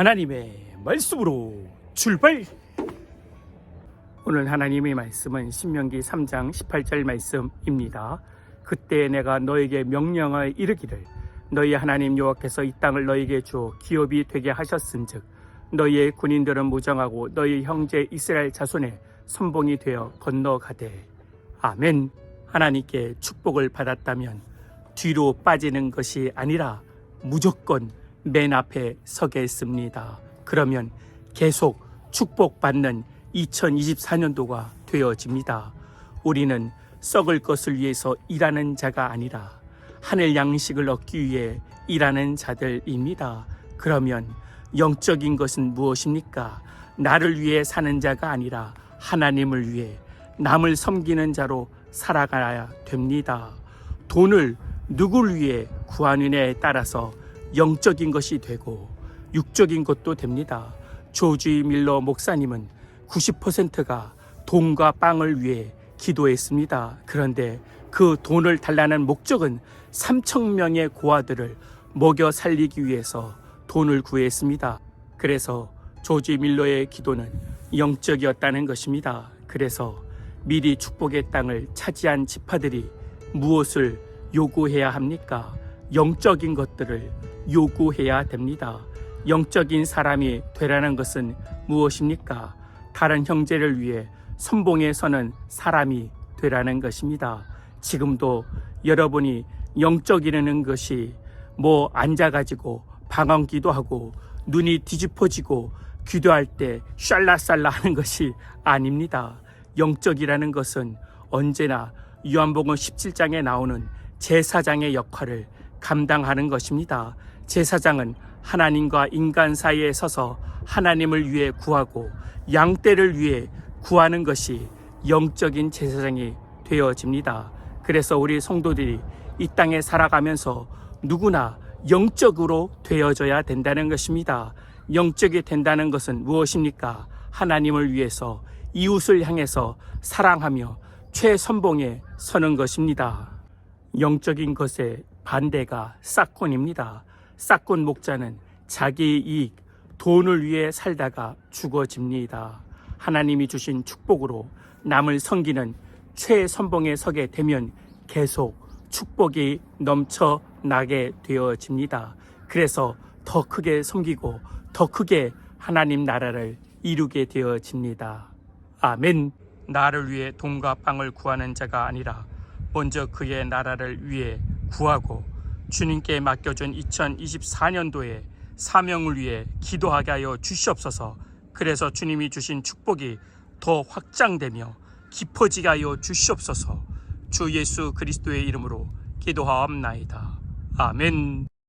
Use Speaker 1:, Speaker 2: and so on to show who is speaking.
Speaker 1: 하나님의 말씀으로 출발! 오늘 하나님의 말씀은 신명기 3장 18절 말씀입니다. 그때 내가 너에게 명령하여 이르기를 너희 하나님 여호와께서 이 땅을 너에게 주어 기업이 되게 하셨은즉 너희의 군인들은 무정하고 너희 형제 이스라엘 자손의 선봉이 되어 건너가되 아멘 하나님께 축복을 받았다면 뒤로 빠지는 것이 아니라 무조건 맨 앞에 서겠습니다. 그러면 계속 축복받는 2024년도가 되어집니다. 우리는 썩을 것을 위해서 일하는 자가 아니라 하늘 양식을 얻기 위해 일하는 자들입니다. 그러면 영적인 것은 무엇입니까? 나를 위해 사는 자가 아니라 하나님을 위해 남을 섬기는 자로 살아가야 됩니다. 돈을 누굴 위해 구하느냐에 따라서 영적인 것이 되고 육적인 것도 됩니다. 조지 밀러 목사님은 90%가 돈과 빵을 위해 기도했습니다. 그런데 그 돈을 달라는 목적은 3천 명의 고아들을 먹여 살리기 위해서 돈을 구했습니다. 그래서 조지 밀러의 기도는 영적이었다는 것입니다. 그래서 미리 축복의 땅을 차지한 지파들이 무엇을 요구해야 합니까? 영적인 것들을 요구해야 됩니다. 영적인 사람이 되라는 것은 무엇입니까? 다른 형제를 위해 선봉에 서는 사람이 되라는 것입니다. 지금도 여러분이 영적이라는 것이 뭐 앉아가지고 방언 기도 하고 눈이 뒤집어지고 기도할 때 샬라살라 하는 것이 아닙니다. 영적이라는 것은 언제나 요한복음 17장에 나오는 제사장의 역할을 감당하는 것입니다. 제사장은 하나님과 인간 사이에 서서 하나님을 위해 구하고 양떼를 위해 구하는 것이 영적인 제사장이 되어집니다. 그래서 우리 성도들이 이 땅에 살아가면서 누구나 영적으로 되어져야 된다는 것입니다. 영적이 된다는 것은 무엇입니까? 하나님을 위해서 이웃을 향해서 사랑하며 최선봉에 서는 것입니다. 영적인 것의 반대가 싹곤입니다. 싹곤 목자는 자기 이익, 돈을 위해 살다가 죽어집니다. 하나님이 주신 축복으로 남을 섬기는 최선봉에 서게 되면 계속 축복이 넘쳐나게 되어집니다. 그래서 더 크게 섬기고 더 크게 하나님 나라를 이루게 되어집니다. 아멘. 나를 위해 돈과 빵을 구하는 자가 아니라 먼저 그의 나라를 위해 구하고 주님께 맡겨준 2024년도에 사명을 위해 기도하게 하여 주시옵소서. 그래서 주님이 주신 축복이 더 확장되며 깊어지게 하여 주시옵소서. 주 예수 그리스도의 이름으로 기도하옵나이다. 아멘.